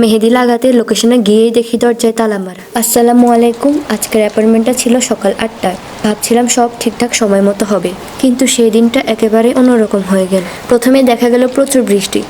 মেহেদি লাগাতে লোকেশনে গিয়েই দেখি দরজায় তালা মারা। আসসালামু আলাইকুম, আজকের অ্যাপয়েন্টমেন্টটা ছিল সকাল আটটায়। ভাবছিলাম সব ঠিকঠাক সময় মতো হবে, কিন্তু সেই দিনটা একেবারে অন্যরকম হয়ে গেল। প্রথমে দেখা গেল প্রচুর বৃষ্টি।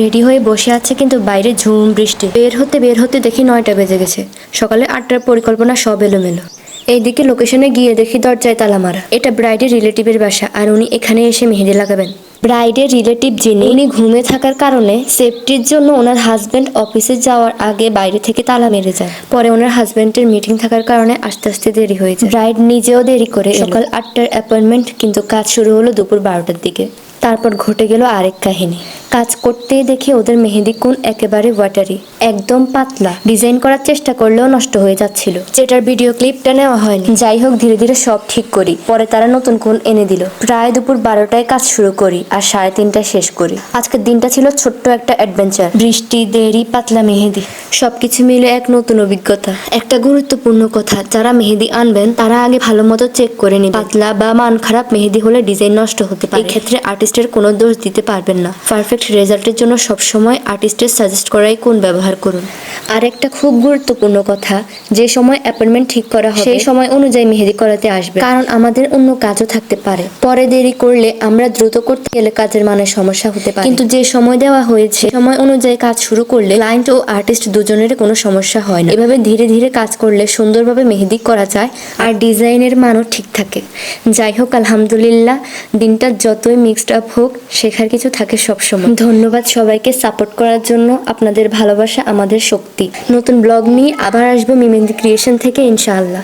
রেডি হয়ে বসে আছে কিন্তু বাইরে ঝুম বৃষ্টি। বের হতে বের হতে দেখি নয়টা বেজে গেছে। সকালে আটটার পরিকল্পনা সব এলোমেলো। এইদিকে লোকেশনে গিয়ে দেখি দরজায় তালা মারা। এটা ব্রাইডের রিলেটিভের বাসা, আর উনি এখানে এসে মেহেদি লাগাবেন। ব্রাইডের রিলেটিভ যিনি, উনি ঘুমে থাকার কারণে সেফটির জন্য ওনার হাজব্যান্ড অফিসে যাওয়ার আগে বাইরে থেকে তালা মেরে যায়। পরে ওনার হাজব্যান্ডের মিটিং থাকার কারণে আস্তে আস্তে দেরি হয়ে যায়। ব্রাইড নিজেও দেরি করে সকাল আটটার অ্যাপয়েন্টমেন্ট, কিন্তু কাজ শুরু হলো দুপুর বারোটার দিকে। তারপর ঘটে গেল আরেক কাহিনী। কাজ করতেই দেখি ওদের মেহেদি কোন একেবারে ওয়াটারি একদম পাতলা। ডিজাইন করার চেষ্টা করলেও নষ্ট হয়ে যাচ্ছিল। যেটার ভিডিও ক্লিপটা নেওয়া হয়নি। যাই হোক, ধীরে ধীরে সব ঠিক করি। পরে তারা নতুন কোন এনে দিল। প্রায় দুপুর বারোটায় কাজ শুরু করি আর সাড়ে তিনটায় শেষ করি। আজকের দিনটা ছিল ছোট্ট একটা অ্যাডভেঞ্চার বৃষ্টি, দেরি, পাতলা মেহেদি, সবকিছু মিলে এক নতুন অভিজ্ঞতা। একটা গুরুত্বপূর্ণ কথা, যারা মেহেদি আনবেন, তারা আগে ভালো মতো চেক করে নিন পাতলা বা মান খারাপ মেহেদি হলে ডিজাইন নষ্ট হতে পারে। এই ক্ষেত্রে আর্টিস্টের কোনো দোষ দিতে পারবেন না। পারফেক্ট রেজাল্টের জন্য সবসময় আর্টিস্টের সাজেস্ট করাই কোন ব্যবহার করুন। আর একটা খুব গুরুত্বপূর্ণ কথা, যে সময় অ্যাপয়েন্টমেন্ট ঠিক করা হবে, সেই সময় অনুযায়ী মেহেদি করাতে আসবে। কারণ আমাদের অন্য কাজও থাকতে পারে। পরে দেরি করলে আমরা দ্রুত করতে গেলে কাজের মানে সমস্যা হতে পারে। কিন্তু যে সময় দেওয়া হয়েছে সময় অনুযায়ী কাজ শুরু করলে ক্লায়েন্ট ও আর্টিস্ট দুজনের কোনো সমস্যা হয় না। এভাবে ধীরে ধীরে কাজ করলে সুন্দরভাবে মেহেদি করা যায় আর ডিজাইনের মানও ঠিক থাকে। যাই হোক, আলহামদুলিল্লাহ, দিনটা যতই মিক্সড আপ হোক, শেখার কিছু থাকে সবসময়। ধন্যবাদ সবাইকে সাপোর্ট করার জন্য। আপনাদের ভালোবাসা আমাদের শক্তি। নতুন ব্লগ নিয়ে আবার আসব মিমেন্দি ক্রিয়েশন থেকে ইনশাআল্লাহ।